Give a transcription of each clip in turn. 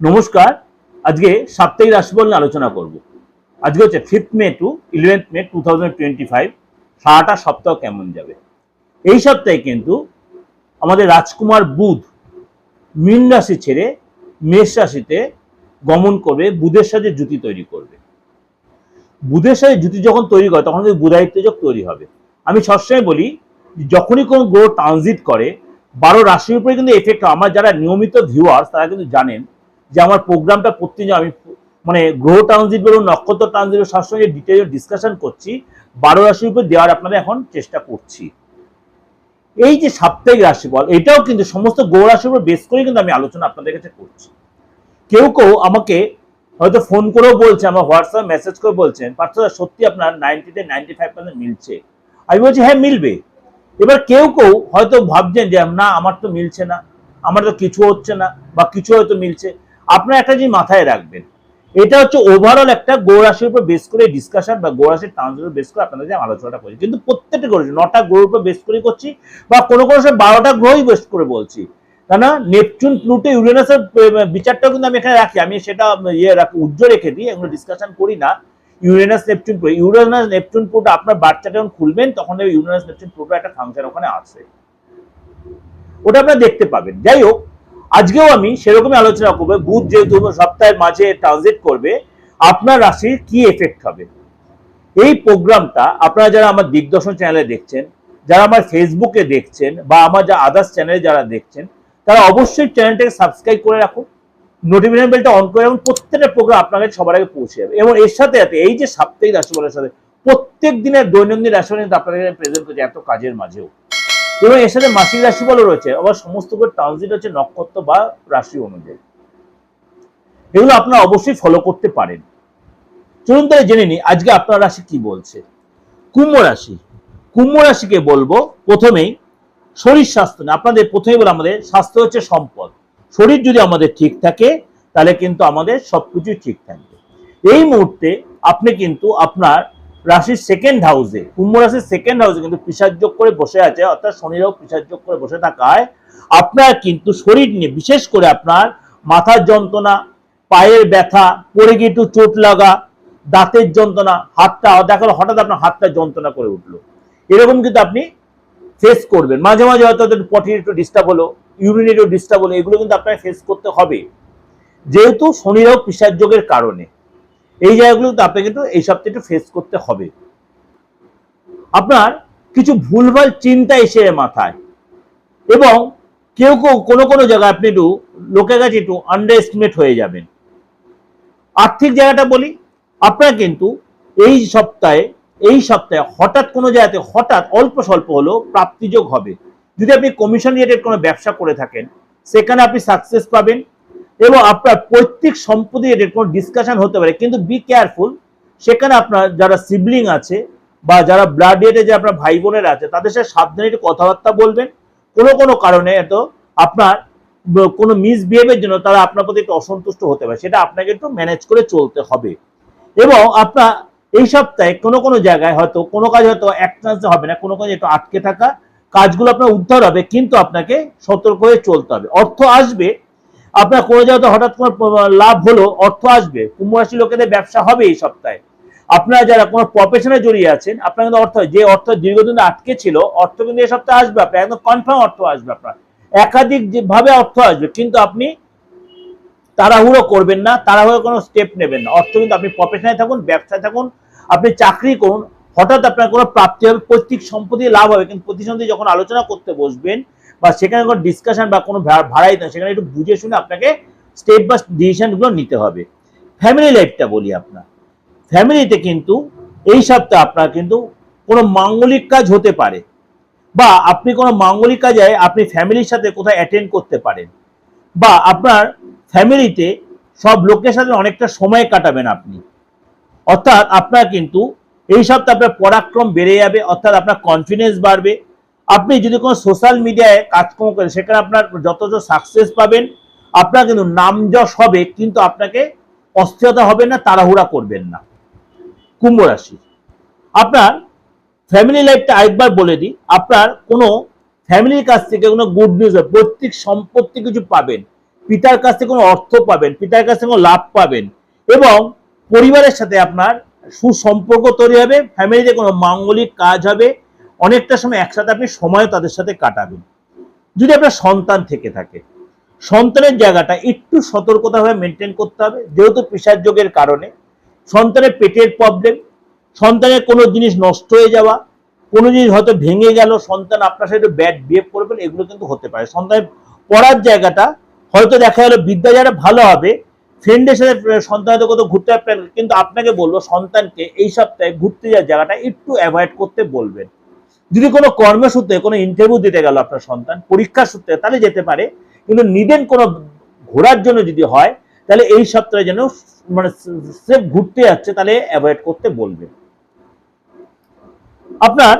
নমস্কার, আজকে সাপ্তাহিক রাশিফল নিয়ে আলোচনা করব। আজকে হচ্ছে fifth May to eleventh May two thousand twenty five সারাটা সপ্তাহ কেমন যাবে? এই সপ্তাহে কিন্তু আমাদের রাজকুমার বুধ মীন রাশি ছেড়ে মেষ রাশিতে গমন করবে, বুধের সাথে জুতি তৈরি করবে। বুধের সাথে জুতি যখন তৈরি করে, তখন কিন্তু বুধায়িত্বযোগ তৈরি হবে। আমি সবসময় বলি, যখনই কোনো গ্রহ ট্রানজিট করে, বারো রাশির উপরে কিন্তু এফেক্ট আমার যারা নিয়মিত ভিউয়ার্স তারা কিন্তু জানেন যে আমার প্রোগ্রামটা প্রতিদিন আমি মানে গ্রহ ট্রানজিট বলুন, নক্ষত্র ট্রানজিট সবসময় ডিটেল ডিসকাশন করছি। বারো রাশির উপর দেওয়ার আপনাদের এখন চেষ্টা করছি। এই যে সাপ্তাহিক রাশিফল, এটাও কিন্তু সমস্ত গ্রহ রাশির উপর বেস করে কিন্তু আমি আলোচনা আপনাদের কাছে করছি। কেউ কেউ আমাকে হয়তো ফোন করেও বলছে আমার হোয়াটসঅ্যাপ মেসেজ করে বলছেন পার্থ সত্যি আপনার নাইনটিতে নাইনটি ফাইভ পার্সেন্ট মিলছে। আমি বলছি হ্যাঁ মিলবে। এবার কেউ কেউ হয়তো ভাবছেন যে, না, আমার তো মিলছে না, আমার তো কিছু হচ্ছে না, বা কিছু হয়তো মিলছে। আপনার একটা জিনিস মাথায় রাখবেন, এটা হচ্ছে ওভারঅল একটা গৌরাশির উপর বেস করে ডিসকাশন বা গৌরাশির ট্রান্সের উপর বেস করে আপনাদের যে আলোচনাটা করছি। কিন্তু প্রত্যেকটা গ্রহ নটা গ্রহের উপর বেস করে করছি বা কোনো কোনো সময় বারোটা গ্রহই বেস করে বলছি। কেন নেপচুন, প্লুটো, ইউরেনাসের বিচারটাও কিন্তু আমি এখানে রাখি। আমি সেটা ইয়ে রাখি, উজ্জ্বল রেখে দিই, এগুলো ডিসকাশন করি না। Uranus, Neptune, Pluto, Uranus, Neptune, Pluto, আপনার বাচ্চাটা যখন খুলবেন, তখন ইউরেনাস, নেপচুন প্লুটো একটা ফাংশন ওখানে আছে। ওটা আপনারা দেখতে পাবেন। যাই হোক আজকেও আমি সেরকমই আলোচনা করব। বুধ যেহেতু সপ্তাহের মাঝে ট্রানজিট করবে, আপনার রাশির কি এফেক্ট হবে? এই প্রোগ্রামটা আপনারা যারা আমার দিগদর্শন চ্যানেলে দেখছেন, যারা আমার ফেসবুকে দেখছেন, বা আমার যা আদার্স চ্যানেলে যারা দেখছেন, তারা অবশ্যই চ্যানেলটাকে সাবস্ক্রাইব করে রাখুন নোটিফিকেশন বেলটা অন করে রাখুন, প্রত্যেকটা প্রোগ্রাম আপনার কাছে সবার আগে পৌঁছে যাবে। এবং এর সাথে সাথে এই যে সাপ্তাহিক রাশিফলের সাথে, প্রত্যেক দিনের দৈনন্দিন রাশিফল কিন্তু আপনাদের প্রেজেন্ট করছে এত কাজের মাঝেও। এবং এর সাথে মাসিক রাশিফলও রয়েছে। আবার সমস্ত ট্রানজিট হচ্ছে নক্ষত্র বা রাশি অনুযায়ী। এগুলো আপনারা অবশ্যই ফলো করতে পারেন। চলুন তাহলে জেনে নিই, আজকে আপনার রাশি কি বলছে? কুম্ভ রাশি। কুম্ভ রাশিকে বলব প্রথমেই শরীর স্বাস্থ্য না আপনাদের প্রথমেই বলে আমাদের স্বাস্থ্য হচ্ছে সম্পদ। শরীর যদি আমাদের ঠিক থাকে, তাহলে কিন্তু আমাদের সবকিছুই ঠিক থাকবে। এই মুহূর্তে আপনি কিন্তু আপনার রাশির সেকেন্ড হাউসে কুম্ভ রাশির সেকেন্ড হাউসে কিন্তু পিসাযোগ করে বসে আছে, অর্থাৎ শনিরাও পিসাযোগ করে বসে থাকায় আপনার কিন্তু শরীর নিয়ে, বিশেষ করে আপনার মাথার যন্ত্রণা, পায়ের ব্যথা, পড়ে গিয়ে একটু চোট লাগা, দাঁতের যন্ত্রণা, হাতটা, দেখা গেলো হঠাৎ আপনার হাতটা যন্ত্রণা করে উঠল। এরকম কিন্তু আপনি ফেস করবেন। মাঝে মাঝে হয়তো পটির একটু ডিস্টার্ব হলো ইউরিনেরও ডিস্টার্ব হলো, এগুলো কিন্তু আপনাকে ফেস করতে হবে। যেহেতু শনিরাও যোগের কারণে। এই জায়গাগুলো কিন্তু আপনাকে কিন্তু এই সপ্তাহে একটু ফেস করতে হবে। আপনার কিছু ভুলভাল চিন্তা এসে মাথায় এবং কেউ কেউ কোনো কোনো জায়গায় আপনি একটু লোকের কাছে একটু আন্ডার এস্টিমেট হয়ে যাবেন। আর্থিক জায়গাটা বলি, আপনার কিন্তু এই সপ্তাহে এই সপ্তাহে হঠাৎ কোনো জায়গাতে হঠাৎ অল্প স্বল্প হলেও প্রাপ্তিযোগ হবে। যদি আপনি কমিশন রিলেটেড কোনো ব্যবসা করে থাকেন, সেখানে আপনি সাকসেস পাবেন। এবং আপনার পৈতৃক সম্পত্তি রিলেটেড কোনো ডিসকাশন হতে পারে, কিন্তু বি কেয়ারফুল সেখানে আপনার যারা সিবলিং আছে বা যারা ব্লাড রিলেটেড যে আপনার ভাই বোনের আছে, তাদের সাথে সাবধানে একটু কথাবার্তা বলবেন। কোনো কোনো কারণে এত আপনার কোনো মিসবিহেভের জন্য তারা আপনার প্রতি একটু অসন্তুষ্ট হতে পারে, সেটা আপনাকে একটু ম্যানেজ করে চলতে হবে। এবং আপনার এই সপ্তাহে কোনো কোনো জায়গায় হয়তো, কোনো কাজ হয়তো এক চান্সে হবে না, কোনো কাজে একটু আটকে থাকা, কাজগুলো আপনার উদ্ধার হবে, কিন্তু আপনাকে সতর্ক হয়ে চলতে হবে। অর্থ আসবে আপনার কোনো জায়গাতে হঠাৎ কোনো লাভ হলো, অর্থ আসবে, কুম্ভ রাশি লোকেদের ব্যবসা হবে এই সপ্তাহে। আপনারা যারা কোনো প্রফেশনে জড়িয়ে আছেন, আপনার কিন্তু অর্থ, যে অর্থ দীর্ঘদিন আটকে ছিল, অর্থ কিন্তু এই সপ্তাহে আসবে আপনার, একদম কনফার্ম অর্থ আসবে আপনার। একাধিক ভাবে অর্থ আসবে, কিন্তু আপনি তাড়াহুড়ো করবেন না তাড়াহুড়ো কোনো স্টেপ নেবেন না। অর্থ কিন্তু আপনি প্রফেশনে থাকুন, ব্যবসায় থাকুন, আপনি চাকরি করুন হঠাৎ আপনার কোনো প্রাপ্তি হবে, পৈতৃক সম্পত্তি লাভ হবে, কিন্তু প্রতিসন্ধি যখন আলোচনা করতে বসবেন বা সেখানে কোনো ডিসকাশন বা কোনো ভাড়াই না, সেখানে একটু বুঝে শুনে আপনাকে স্টেপ বা ডিসিশনগুলো নিতে হবে। ফ্যামিলি লাইফটা বলি আপনার। ফ্যামিলিতে কিন্তু এই সপ্তাহে আপনার কিন্তু কোনো মাঙ্গলিক কাজ হতে পারে। বা আপনি কোনো মাঙ্গলিক কাজে আপনি ফ্যামিলির সাথে কোথায় অ্যাটেন্ড করতে পারেন। বা আপনার ফ্যামিলিতে সব লোকের সাথে অনেকটা সময় কাটাবেন আপনি। অর্থাৎ আপনার কিন্তু এই সপ্তাহে আপনার পরাক্রম বেড়ে যাবে, অর্থাৎ আপনার কনফিডেন্স বাড়বে। আপনি যদি কোনো সোশ্যাল মিডিয়ায় কাজকর্ম করেন, সেখানে আপনার যথেষ্ট সাকসেস পাবেন, আপনার কিন্তু নামযশ হবে, কিন্তু আপনাকে অস্থিরতা হবে না, তাড়াহুড়া করবেন না। কুম্ভ রাশি। আপনার ফ্যামিলি লাইফটা আরেকবার বলে দিই, আপনার কোনো ফ্যামিলির কাছ থেকে কোনো গুড নিউজ হবে প্রত্যেক সম্পত্তি কিছু পাবেন, পিতার কাছ থেকে কোনো অর্থ পাবেন, পিতার কাছ থেকে কোনো লাভ পাবেন, এবং পরিবারের সাথে আপনার সুসম্পর্ক তৈরি হবে, ফ্যামিলিতে কোনো মাঙ্গলিক কাজ হবে, অনেকটা সময় একসাথে আপনি সময় তাদের সাথে কাটাবেন। যদি আপনার সন্তান থেকে থাকে, সন্তানের জায়গাটা একটু সতর্কতাভাবে মেনটেন করতে হবে, যেহেতু পেশার যোগের কারণে। সন্তানের পেটের প্রবলেম সন্তানের কোনো জিনিস নষ্ট হয়ে যাওয়া, কোনো জিনিস হয়তো ভেঙে গেল, সন্তান আপনার সাথে ব্যাড বিহেভ করবেন, এগুলো কিন্তু হতে পারে। সন্তানের পড়ার জায়গাটা হয়তো দেখা গেলো, বিদ্যা যারা ভালো হবে ফ্রেন্ডের সাথে সন্তান হয়তো কোথাও ঘুরতে যাবে কিন্তু আপনাকে বলব, সন্তানকে এই সপ্তাহে ঘুরতে যাওয়ার জায়গাটা একটু অ্যাভয়েড করতে বলবেন। যদি কোনো কর্মসূত্রে কোনো ইন্টারভিউ দিতে গেল আপনার সন্তান, পরীক্ষার সূত্রে, তাহলে যেতে পারে। কিন্তু নিদেন কোনো ঘোরার জন্য যদি হয়, তাহলে এই সপ্তাহে যেন মানে সেফ ঘুরতে যাচ্ছে, তাহলে অ্যাভয়েড করতে বলবেন। আপনার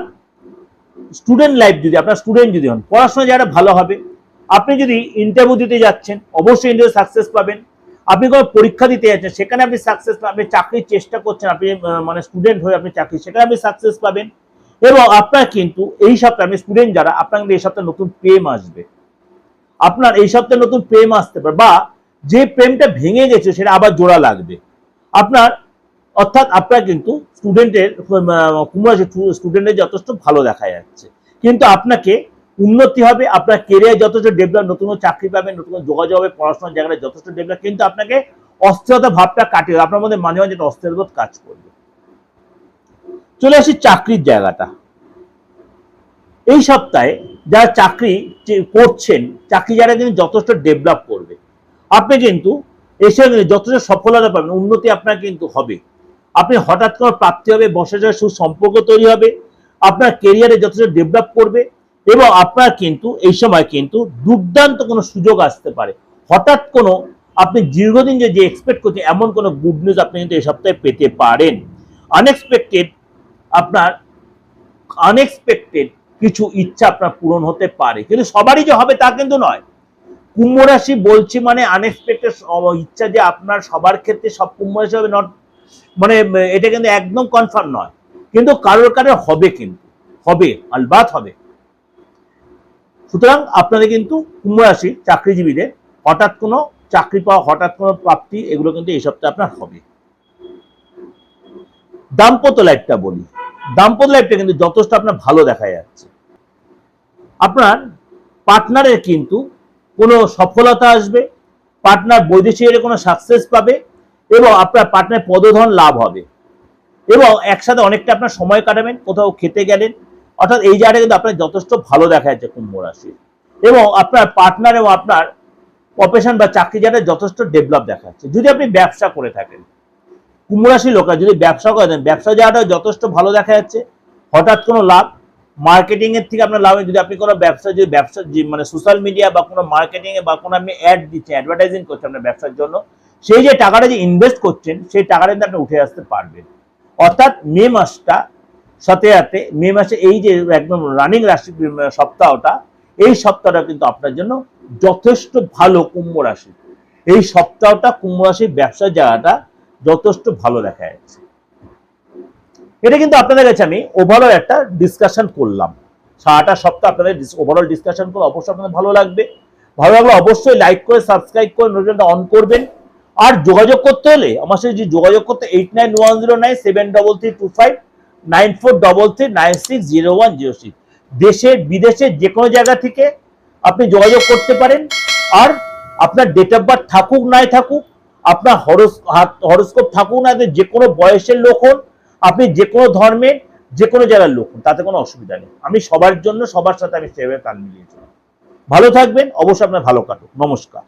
স্টুডেন্ট লাইফ যদি, আপনার স্টুডেন্ট যদি হন, পড়াশোনা যারা ভালো হবে। আপনি যদি ইন্টারভিউ দিতে যাচ্ছেন, অবশ্যই ইন্টারভিউ সাকসেস পাবেন। আপনি কোনো পরীক্ষা দিতে যাচ্ছেন, সেখানে আপনি সাকসেস আপনি চাকরির চেষ্টা করছেন, আপনি মানে স্টুডেন্ট হয়ে আপনি চাকরি, সেখানে আপনি সাকসেস পাবেন। এবং আপনার কিন্তু এই সপ্তাহে, আপনি স্টুডেন্ট যারা, আপনার কিন্তু এই সপ্তাহে নতুন প্রেম আসবে। আপনার এই সপ্তাহে নতুন প্রেম আসতে পারে, বা যে প্রেমটা ভেঙে গেছে, সেটা আবার জোড়া লাগবে। আপনার, অর্থাৎ আপনার কিন্তু স্টুডেন্টের কুমড়া স্টুডেন্টের যথেষ্ট ভালো দেখা যাচ্ছে। কিন্তু আপনাকে উন্নতি হবে, আপনার কেরিয়ার যথেষ্ট ডেভেলপ নতুন চাকরি পাবেন, নতুন যোগাযোগ হবে, পড়াশোনার জায়গাটা যথেষ্ট ডেভেলপ কিন্তু আপনাকে অস্থিরতা ভাবটা কাটিয়ে দেবে। আপনার মধ্যে মাঝে মাঝে একটা অস্থিরবোধ কাজ করবে। চলে আসি চাকরির জায়গাটা। এই সপ্তাহে যারা চাকরি করছেন, চাকরি যারা কিন্তু যথেষ্ট ডেভেলপ করবে, আপনি কিন্তু এসে যথেষ্ট সফলতা পাবেন, উন্নতি আপনার কিন্তু হবে। আপনি হঠাৎ করে প্রাপ্তি হবে, বসে যাওয়ার সুসম্পর্ক তৈরি হবে, আপনার কেরিয়ারে যথেষ্ট ডেভেলপ করবে এবং আপনার কিন্তু, এই সময় কিন্তু দুর্দান্ত কোনো সুযোগ আসতে পারে। হঠাৎ কোনো আপনি দীর্ঘদিন যে যে এক্সপেক্ট করছেন, এমন কোনো গুড নিউজ আপনি কিন্তু এই সপ্তাহে পেতে পারেন। আনএক্সপেক্টেড আপনার আনএক্সপেক্টেড কিছু ইচ্ছা আপনার পূরণ হতে পারে। কিন্তু সবারই যে হবে তা কিন্তু নয়। কুম্ভ রাশি বলছি মানে আনএক্সপেক্টেড ইচ্ছা যে আপনার সবার ক্ষেত্রে সব কুম্ভ রাশি হবে নট মানে এটা কিন্তু একদম কনফার্ম নয়। কিন্তু কারোর কারোর হবে কিন্তু, হবে, আলবাত হবে। সুতরাং আপনাদের কিন্তু কুম্ভ রাশি চাকরিজীবীদের হঠাৎ কোনো চাকরি পাওয়া, হঠাৎ কোনো প্রাপ্তি, এগুলো কিন্তু এই সপ্তাহে আপনার হবে। দাম্পত্য লাইফটা বলি। দাম্পত্য লাইফটা কিন্তু যথেষ্ট আপনার ভালো দেখা যাচ্ছে। আপনার পার্টনারের কিন্তু কোনো সফলতা আসবে, পার্টনার বৈদেশিক কোনো সাকসেস পাবে এবং আপনার পার্টনার পদধন লাভ হবে। এবং একসাথে অনেকটা আপনার সময় কাটাবেন, কোথাও খেতে গেলেন অর্থাৎ এই জায়গাটা কিন্তু আপনার যথেষ্ট ভালো দেখা যাচ্ছে কুম্ভ রাশি এবং আপনার পার্টনার এবং আপনার প্রফেশন বা চাকরি জায়গাটা যথেষ্ট ডেভেলপ দেখা যাচ্ছে। যদি আপনি ব্যবসা করে থাকেন, কুম্ভ রাশির লোকরা যদি ব্যবসা করে দেন ব্যবসা জায়গাটা যথেষ্ট ভালো দেখা যাচ্ছে। হঠাৎ কোনো লাভ মার্কেটিং এর থেকে আপনার লাভ যদি আপনি কোনো ব্যবসা যদি ব্যবসা মানে সোশ্যাল মিডিয়া বা কোনো মার্কেটিং এ বা কোনো আপনি অ্যাড দিচ্ছেন অ্যাডভার্টাইজিং করছেন আপনার ব্যবসার জন্য, সেই যে টাকাটা যে ইনভেস্ট করছেন, সেই টাকাটা কিন্তু আপনি উঠে আসতে পারবেন। অর্থাৎ মে মাসটা সাথে সাথে মে মাসে এই যে একদম রানিং রাশি সপ্তাহটা, এই সপ্তাহটা কিন্তু আপনার জন্য যথেষ্ট ভালো কুম্ভ রাশি। এই সপ্তাহটা কুম্ভ রাশির ব্যবসার জায়গাটা যথেষ্ট ভালো দেখা যাচ্ছে। এটা কিন্তু আপনাদের কাছে আমি ওভারঅল একটা ডিসকাশন করলাম। সারাটা সপ্তাহ আপনাদের ওভারঅল ডিসকাশন করে অবশ্যই আপনাদের ভালো লাগবে। ভালো লাগলে অবশ্যই লাইক করে সাবস্ক্রাইব করে নোটিফিকেশনটা অন করবেন। আর যোগাযোগ করতে হলে আমার সাথে যে যোগাযোগ করতে eight nine one zero nine seven double three two five nine four double যে কোনো জায়গা থেকে আপনি যোগাযোগ করতে পারেন। আর আপনার ডেট অফ বার্থ থাকুক, নাই থাকুক, আপনার হরস হরস্কোপ থাকুক না যে কোনো বয়সের লোক হন, আপনি যে কোনো ধর্মের যে কোনো জায়গার লোক হন, তাতে কোনো অসুবিধা নেই। আমি সবার জন্য, সবার সাথে আমি সেভাবে তাল মিলিয়েছি ভালো থাকবেন, অবশ্যই আপনার ভালো কাটুক। নমস্কার।